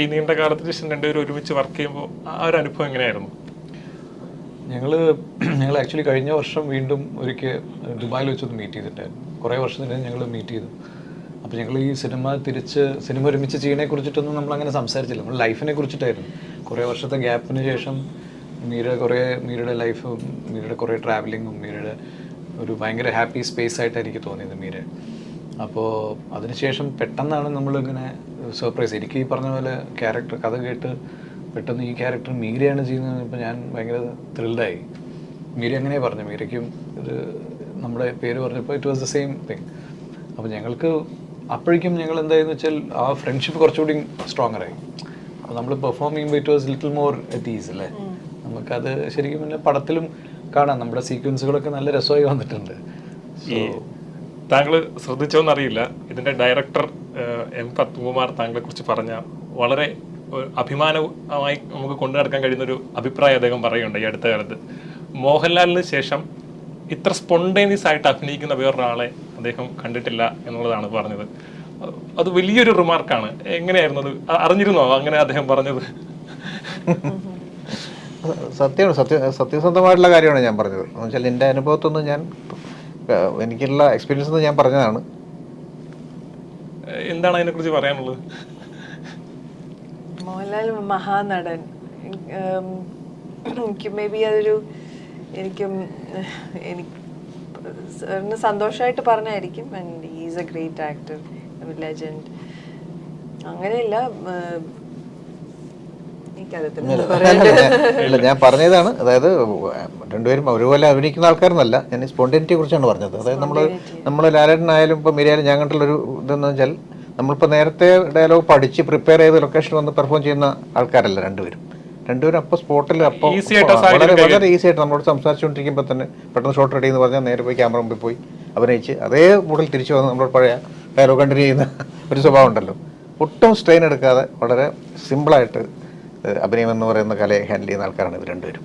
ഈ നീണ്ട കാലത്തിന് ശേഷം രണ്ടുപേരും ഒരുമിച്ച് വർക്ക് ചെയ്യുമ്പോൾ ആ ഒരു അനുഭവം എങ്ങനെയായിരുന്നു? ഞങ്ങൾ ഞങ്ങൾ ആക്ച്വലി കഴിഞ്ഞ വർഷം വീണ്ടും ഒരിക്കൽ ദുബായിൽ വെച്ചൊന്ന് മീറ്റ് ചെയ്തിട്ടായിരുന്നു. കുറേ വർഷത്തിന് ഞങ്ങൾ മീറ്റ് ചെയ്തു. അപ്പോൾ ഞങ്ങൾ ഈ സിനിമ തിരിച്ച് സിനിമ ഒരുമിച്ച് ചെയ്യണെ കുറിച്ചിട്ടൊന്നും നമ്മൾ അങ്ങനെ സംസാരിച്ചില്ല. നമ്മൾ ലൈഫിനെ കുറിച്ചിട്ടായിരുന്നു. കുറേ വർഷത്തെ ഗ്യാപ്പിന് ശേഷം മീര കുറേ മീരയുടെ ലൈഫും മീരയുടെ കുറേ ട്രാവലിങ്ങും മീരയുടെ ഒരു ഭയങ്കര ഹാപ്പി സ്പേസ് ആയിട്ടാണ് എനിക്ക് തോന്നിയത് മീര അപ്പോൾ അതിനുശേഷം പെട്ടെന്നാണ് നമ്മളിങ്ങനെ സർപ്രൈസ് എനിക്ക് ഈ പറഞ്ഞ പോലെ ക്യാരക്ടർ കഥ കേട്ട് പെട്ടെന്ന് ഈ ക്യാരക്ടർ മീരയാണ് ചെയ്യുന്നത് ഇപ്പോൾ ഞാൻ ഭയങ്കര ത്രിൽഡായി മീര അങ്ങനെ പറഞ്ഞു മീരയ്ക്കും ഒരു നമ്മുടെ പേര് പറഞ്ഞപ്പോൾ it was the same thing അപ്പോൾ ഞങ്ങൾക്ക് അപ്പോഴേക്കും ഞങ്ങൾ എന്തായെന്ന് വെച്ചാൽ ആ ഫ്രണ്ട്ഷിപ്പ് കുറച്ചുകൂടി സ്ട്രോങ്ങറായി അപ്പോൾ നമ്മൾ പെർഫോം ചെയ്യുമ്പോൾ it was little more at ease അല്ലേ? നമുക്കത് ശരിക്കും പിന്നെ പടത്തിലും കാണാം. നമ്മുടെ സീക്വൻസുകളൊക്കെ നല്ല രസമായി വന്നിട്ടുണ്ട്. ഈ താങ്കൾ ശ്രദ്ധിച്ചോന്നറിയില്ല. ഇതിന്റെ ഡയറക്ടർ എം പത്മകുമാർ താങ്കളെ കുറിച്ച് പറഞ്ഞ വളരെ അഭിമാനമായി നമുക്ക് കൊണ്ടു നടക്കാൻ കഴിയുന്ന ഒരു അഭിപ്രായം അദ്ദേഹം പറയുന്നുണ്ട് ഈ അടുത്ത കാലത്ത്. മോഹൻലാലിന് ശേഷം ഇത്ര സ്പോണ്ടേനിയസ് ആയിട്ട് അഭിനയിക്കുന്ന വേറൊരാളെ അദ്ദേഹം കണ്ടിട്ടില്ല എന്നുള്ളതാണ് പറഞ്ഞത്. അത് വലിയൊരു റിമാർക്കാണ് എങ്ങനെയായിരുന്നു അത്? അറിഞ്ഞിരുന്നോ അങ്ങനെ അദ്ദേഹം പറഞ്ഞത്? സത്യമാണ് സത്യ സത്യസന്ധമായിട്ടുള്ള കാര്യമാണ് ഞാൻ പറഞ്ഞത്. എന്ന് വെച്ചാൽ എന്റെ അനുഭവത്തൊന്നും ഞാൻ എനിക്കുള്ള എക്സ്പീരിയൻസ് എന്ന് ഞാൻ പറഞ്ഞതാണ്. എന്താണ് അതിനെക്കുറിച്ച് പറയാനുള്ളത്? മോഹൻലാൽ മഹാനടൻ. എനിക്ക് മേ ബി അതൊരു എനിക്കും എനിക്ക് സാറിന് സന്തോഷമായിട്ട് പറഞ്ഞായിരിക്കും. And is a great actor legend അങ്ങനെയില്ല ഇല്ല ഞാൻ പറഞ്ഞതാണ്. അതായത് രണ്ടുപേരും ഒരുപോലെ അഭിനയിക്കുന്ന ആൾക്കാരെന്നല്ല ഞാൻ സ്പോണ്ടേനിറ്റിയെ കുറിച്ചാണ് പറഞ്ഞത്. അതായത് നമ്മൾ നമ്മൾ ലാലേട്ടനായാലും ഇപ്പോൾ മിരിയാലും ഞാൻ കണ്ടുള്ളൊരു ഇതെന്ന് വെച്ചാൽ നമ്മളിപ്പോൾ നേരത്തെ ഡയലോഗ് പഠിച്ച് പ്രിപ്പയർ ചെയ്ത് ലൊക്കേഷൻ വന്ന് പെർഫോം ചെയ്യുന്ന ആൾക്കാരല്ല രണ്ടുപേരും. രണ്ടുപേരും അപ്പോൾ സ്പോട്ടിൽ അപ്പോൾ വളരെ വളരെ ഈസി ആയിട്ട് നമ്മളോട് സംസാരിച്ചുകൊണ്ടിരിക്കുമ്പോൾ തന്നെ പെട്ടെന്ന് ഷോട്ട് റെഡി എന്ന് പറഞ്ഞാൽ നേരെ പോയി ക്യാമറ മുമ്പിൽ പോയി അഭിനയിച്ച് അതേ മോഡൽ തിരിച്ചു വന്ന് നമ്മൾ പഴയ ഡയലോഗ് കണ്ടിന്യൂ ചെയ്യുന്ന ഒരു സ്വഭാവം ഉണ്ടല്ലോ. ഒട്ടും സ്ട്രെയിൻ എടുക്കാതെ വളരെ സിമ്പിളായിട്ട് അഭിനയം എന്ന് പറയുന്ന കലയെ ഹാൻഡിൽ ചെയ്യുന്ന ആൾക്കാരാണ് ഇവർ രണ്ടുപേരും.